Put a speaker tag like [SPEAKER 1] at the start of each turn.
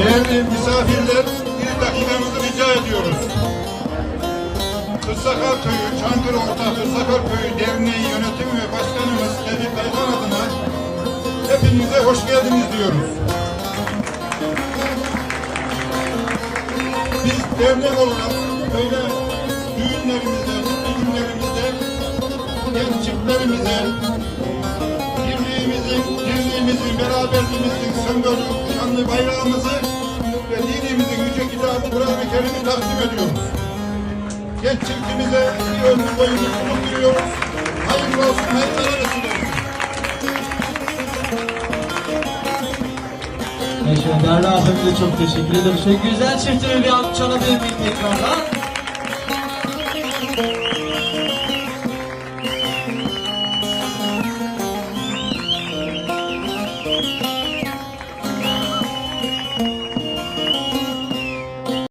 [SPEAKER 1] Değerli misafirler, bir dakikanızı rica ediyoruz. Kırsakal Köyü, Çankırı Orta Kırsakal Köyü Derneği Yönetim ve Başkanımız Tevfik Kaygan adına hepinize hoş geldiniz diyoruz. Biz dernek olarak böyle düğünlerimizde, mutlu günlerimizde hem çiftlerimize birliğimizin, birliğimizin, beraberliğimizin sembolü Kur'an-ı Kerim'i takdim ediyoruz. Genç çiftimize bir ömür boyu mutluluk diliyoruz. Hayırlı olsun, hayırlı olsun.
[SPEAKER 2] Evet, şöyle değerli abimize çok teşekkür ederim. Şöyle güzel çiftime bir alkış alabilir miyim tekrardan?